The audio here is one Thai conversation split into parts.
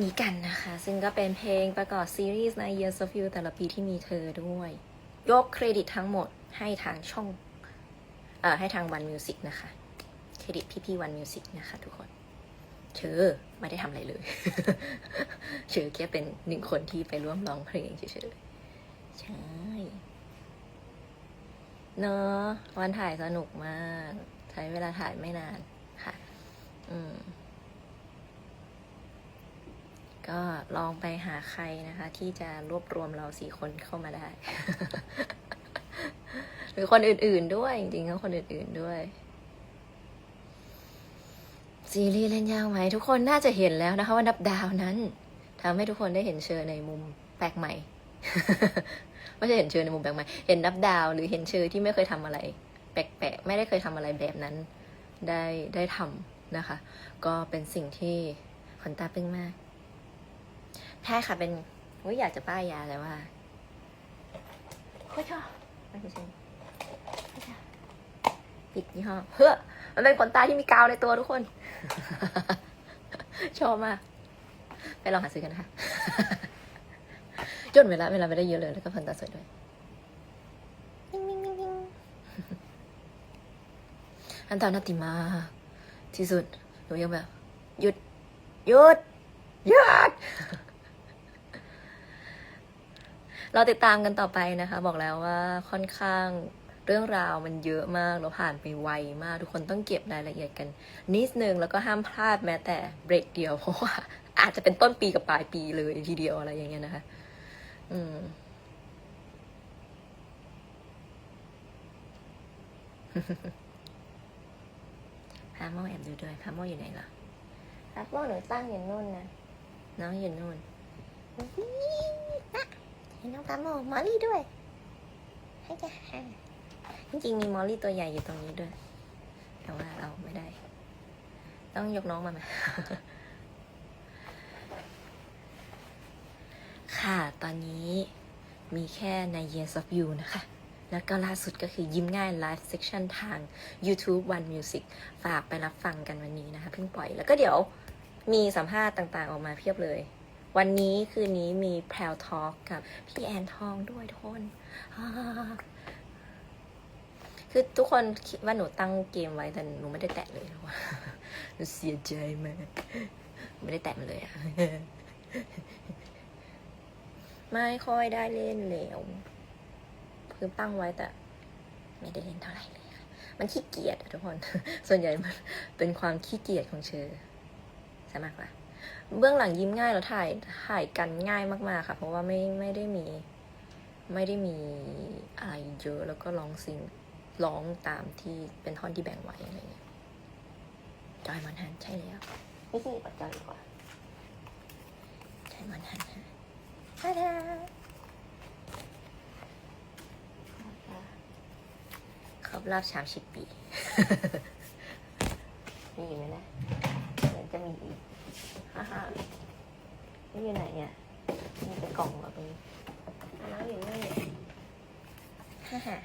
นี้กันนะคะ ซึ่งก็เป็นเพลงประกอบซีรีส์ใน Years of You แต่ละปีที่มีเธอด้วย ยกเครดิตทั้งหมดให้ทางช่อง เอ่อ ให้ทาง One Music นะคะ เครดิตพี่ๆ One Music นะคะทุกคนเชอไม่ได้ทำอะไรเลยเชอแค่เป็นหนึ่งคนที่ไปร่วมร้องเพลงเฉยๆ ใช่ เนอะวันถ่ายสนุกมาก ใช้เวลาถ่ายไม่นานค่ะ อืม ก็ลองไปหาใครนะคะ ที่จะรวบรวมเราสี่คนเข้ามาได้ หรือคนอื่น ๆ ด้วย จริงๆก็คนอื่น ๆด้วย ซีรีส์เล่นยากไหม ทุกคนน่าจะเห็นแล้วนะคะว่านับดาวนั้นทำให้ทุกคนได้เห็นเชอในมุมแปลกใหม่ไม่ใช่เห็นเชอในมุมแปลกใหม่ เห็นนับดาว หรือเห็นเชอที่ไม่เคยทำอะไร แปลกๆไม่ได้เคยทำอะไรแบบนั้น ได้ได้ทำนะคะ ก็เป็นสิ่งที่ขนตาปึ้งมาก ใช่ค่ะเป็นว่าอยากจะป้ายยาแต่ว่าโคตรชอบไม่ใช่โคตรชอบปิดยี่ห้อเฮ้อมันเป็นขนตาที่มีกาวในตัวทุกคน ชอบมาก ไปลองหาซื้อกันนะคะจนเวลาเวลาไม่ได้เยอะเลยแล้วก็ขนตาสวยด้วยนิ่งนิ่งนิ่งนิ่งอันตานาติมากที่สุดหนูยังแบบหยุดหยุดหยุด เราติดตามกันต่อไปนะคะ บอกแล้วว่าค่อนข้างเรื่องราวมันเยอะมากแล้วผ่านไปไวมาก ทุกคนต้องเก็บรายละเอียดกัน นิดนึงแล้วก็ห้ามพลาดแม้แต่เบรกเดียว เพราะว่าอาจจะเป็นต้นปีกับปลายปีเลยทีเดียวอะไรอย่างเงี้ยนะคะ อืมพาโมแอบดูด้วยพาโมอยู่ไหนล่ะพาโมหนูตั้งอยู่นู่นนะน้องอยู่นู่น นะเห็นน้องพาโมมอลลี่ด้วย ให้จ้ะจริงๆมีมอลลี่ตัวใหญ่อยู่ตรงนี้ด้วย แต่ว่าเอาไม่ได้ ต้องยกน้องมาไหมค่ะ ตอนนี้มีแค่ใน Years of You นะคะ แล้วก็ล่าสุดก็คือยิ้มง่าย Live Section ทาง YouTube One Music ฝากไปรับฟังกันวันนี้นะคะ เพิ่งปล่อย แล้วก็เดี๋ยวมีสัมภาษณ์ต่างๆออกมาเพียบเลย วันนี้คืนนี้มีแพลวทอ l k กับพี่แอนทองด้วยทุกคนคือทุกคนคิดว่าหนูตั้งเกมไว้แต่หนูไม่ได้แตะเลยว่าหนูเสียใจมากไม่ได้แตะมันเลยอะไม่ค่อยได้เล่นแล้วคือตั้งไว้แต่ ไม่ได้เล่นเท่าไหร่เลยมันขี้เกียจทุกคน ส่วนใหญ่มันเป็นความขี้เกียจของเชอใช่มากกว่า เบื้องหลังยิ้มง่ายแล้วถ่ายถ่ายกันง่ายมากๆค่ะ เพราะว่าไม่ไม่ได้มี ไม่ได้มีอะไรเยอะแล้วก็ร้องซิงร้องตามที่เป็นท่อนที่แบ่งไว้อะไรเงี้ยจอยมันหันใช่แล้วไม่ใช่ปัจจัยดีกว่าจอยมันหันฮะฮาดาครบรอบสามสิบปีมีอีกไหมนะเดี๋ยวจะมีอีก ฮ่าฮ่านี่อยู่ไหนเนี่ยมีแต่กล่องเหรอตรงนี้น้องอยู่นี่ฮ่าฮ่า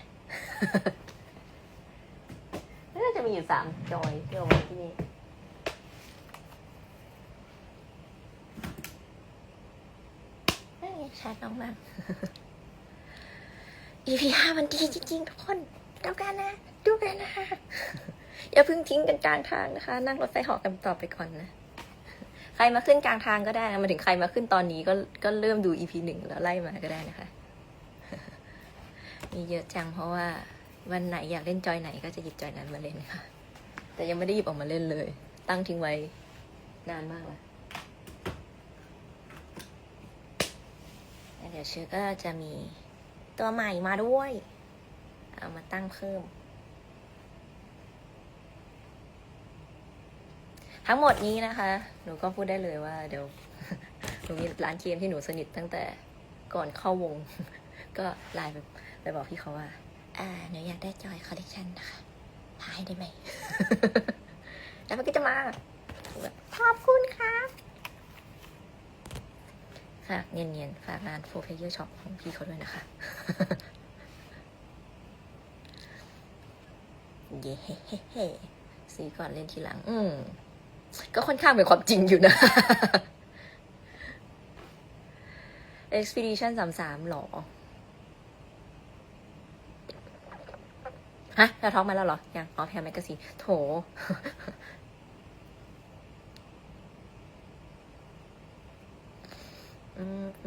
น่าจะมีอยู่สามจอยที่เอาไว้ที่นี่นั่นไงชัดน้องมาก EP ห้ามันดีจริงๆทุกคนดูกันนะ ดูกันนะ อย่าเพิ่งทิ้งกันกลางทางนะคะ นั่งรถไฟเหาะกันต่อไปก่อนนะ ใครมาขึ้นกลางทางก็ได้นะมาถึงใครมาขึ้นตอนนี้ก็ก็เริ่มดู EP หนึ่งแล้วไล่มาก็ได้นะคะ มีเยอะจังเพราะว่าวันไหนอยากเล่นจอยไหนก็จะหยิบจอยนั้นมาเล่นค่ะ แต่ยังไม่ได้หยิบออกมาเล่นเลย ตั้งทิ้งไว้นานมากแล้วเดี๋ยวเชื่อก็จะมีตัวใหม่มาด้วย เอามาตั้งเพิ่ม ทั้งหมดนี้นะคะ หนูก็พูดได้เลยว่าเดี๋ยวหนูมีร้านเกมที่หนูสนิทตั้งแต่ก่อนเข้าวง ก็ไลน์ไปบอกพี่เขาว่า อ่าหนูอยากได้จอยคอลเลคชันนะคะพายได้ไหม แล้วมันก็จะมาขอบคุณครับฝากเนียนๆฝากร้านโฟร์เพเยอร์ช็อปของพี่เขาด้วยนะคะ เย้เฮ้ซื้อก่อนเล่นทีหลัง อืม ก็ค่อนข้างเป็นความจริงอยู่นะ Expedition สามสามหรอ ฮะเราท้องมาแล้วเหรอ ยัง อ๋อแพลแมกกาซีนโถ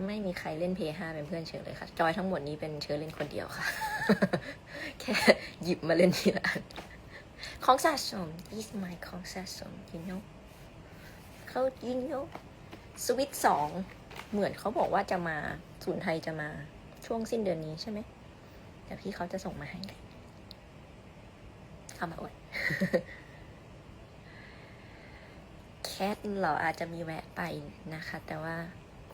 ไม่มีใครเล่นเพย์ห้าเป็นเพื่อนเชอเลยค่ะ จอยทั้งหมดนี้เป็นเชอเล่นคนเดียวค่ะ แค่หยิบมาเล่นทีละอันของสะสม is my ของสะสม you know เขา you know สวิตสองเหมือนเขาบอกว่าจะมาศูนย์ไทยจะมาช่วงสิ้นเดือนนี้ใช่ไหมแต่พี่เขาจะส่งมาให้เลยเข้ามาอวดแคทเหรออาจจะมีแวะไปนะคะ แต่ว่า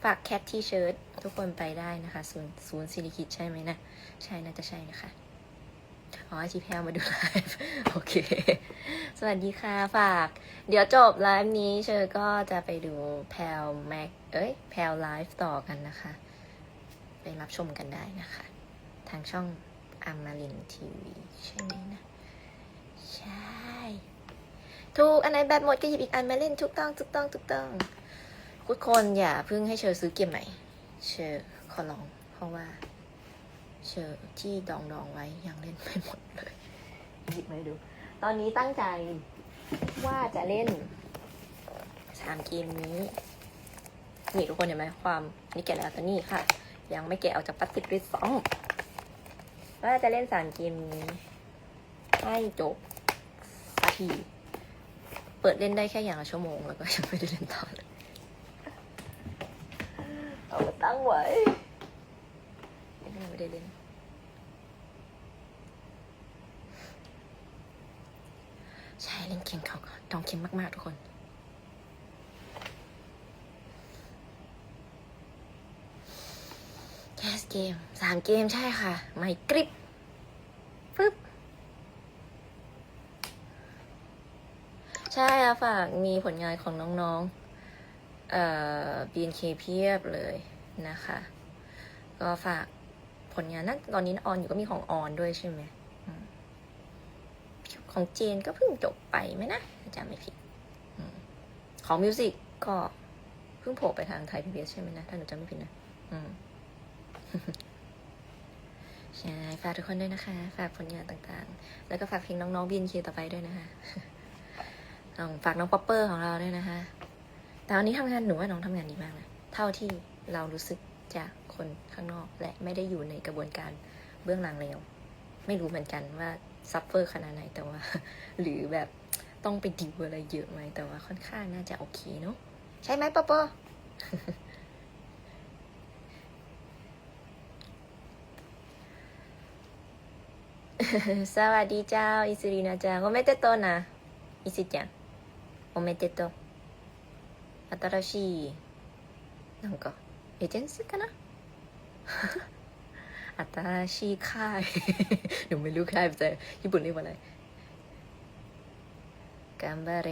ฝากแคทที่เชิร์ตทุกคนไปได้นะคะ ศูนย์ศูนย์ซิลิคิดใช่ไหมนะ ใช่น่าจะใช่นะคะ อ๋อชีแพลมาดูไลฟ์โอเค สวัสดีค่ะฝาก เดี๋ยวจบไลฟ์นี้เชอก็จะไปดูแพลแม็กเอ้ยแพลไลฟ์ต่อกันนะคะ ไปรับชมกันได้นะคะ ทางช่องอมารินทีวีใช่ไหมนะ ใช่ ถูก อันไหนแบตหมดก็หยิบอีกอันมาเล่นถูกต้องถูกต้องถูกต้องทุกคนอย่าเพิ่งให้เชอซื้อเกมใหม่ เชอขอลองเพราะว่า เชอที่ดองดองๆไว้ยังเล่นไม่หมดเลยหยิบมาให้ดู ตอนนี้ตั้งใจว่าจะเล่นสามเกมนี้ นี่ทุกคนเห็นไหมความนี่แกะแล้วแต่นี่ค่ะ ยังไม่แกะออกจากพลาสติกด้วยซ้ำว่าจะเล่นสามเกมนี้ ให้จบสักที เปิดเล่นได้แค่อย่างละชั่วโมงแล้วก็ยังไม่ได้เล่นต่อเลยเอามาตั้งไว้ยังไม่ได้เล่น ใช่เล่นเค็มเขาก่อนต้องเค็มมาก ๆ ทุกคน แคสเกมสามเกมใช่ค่ะ ไม่กริบปึ๊บ ใช่ค่ะฝากมีผลงานของน้องๆ เอ่อ BNK เพียบเลยนะคะ ก็ฝากผลงานนั้นตอนนี้ออนอยู่ก็มีของออนด้วยใช่ไหม ของเจนก็เพิ่งจบไปไหมนะถ้าจำไม่ผิดของมิวสิกก็เพิ่งโผล่ไปทางไทยพีบีใช่ไหมนะ ถ้าหนูจำไม่ผิดนะอืมใช่ฝากทุกคนด้วยนะคะ ฝากผลงานต่างๆ แล้วก็ฝากเพลงน้องๆ BNK ต่อไปด้วยนะคะลองฝากน้องป๊อปเปอร์ของเราด้วยนะคะ แต่วันนี้ทำงานหนูว่าน้องทำงานดีมากนะ เท่าที่เรารู้สึกจากคนข้างนอกและไม่ได้อยู่ในกระบวนการเบื้องหลังแล้ว ไม่รู้เหมือนกันว่า ซัฟเฟอร์ขนาดไหนแต่ว่า หรือแบบต้องไปดิวอะไรเยอะไหมแต่ว่าค่อนข้างน่าจะโอเคเนาะใช่ไหมป๊อปเปอร์ สวัสดีเจ้า อิสุรินาจังโอเมเตโตนะ อิสุจังおめでとう。新しい、なんか、エージェンスかな อัตาชีค่าย หนูไม่รู้ค่ายภาษญี่ปุ่นเรียกว่าอะไรกัมบาเร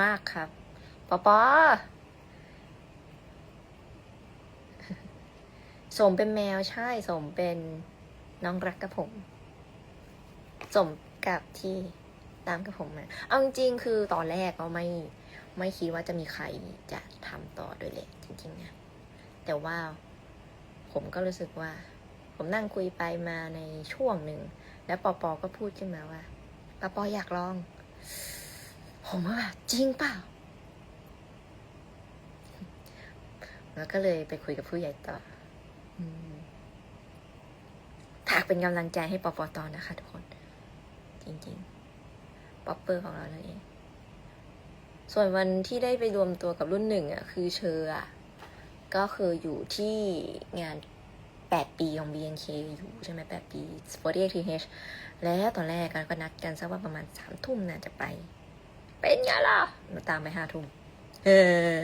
มากครับปอปอสมเป็นแมวใช่ สมเป็นน้องรักกับผม สมกับที่ตามกับผมมะเอาจริงคือตอนแรกก็ไม่ ไม่คิดว่าจะมีใครจะทำต่อด้วยแหละจริงๆนะแต่ว่าผมก็รู้สึกว่า ผมนั่งคุยไปมาในช่วงหนึ่ง แล้วปอปอก็พูดขึ้นมาว่าปอปออยากลอง ผมว่าแบบจริงเปล่าแล้วก็เลยไปคุยกับผู้ใหญ่ต่ออืมฝากเป็นกำลังใจให้ปอปอตอนะคะทุกคน จริงๆ ป๊อปเปอร์ของเรานั่นเอง ส่วนวันที่ได้ไปรวมตัวกับรุ่นหนึ่งอะคือเชออะก็คืออยู่ที่งาน 8 ปีของ BNK อยู่ใช่ไหม8ปี 48TH แล้วตอนแรกกันก็นัดกันสักว่าประมาณสามทุ่มน่าจะไป เป็นไงล่ะมาตามไปห้าทุ่มเออ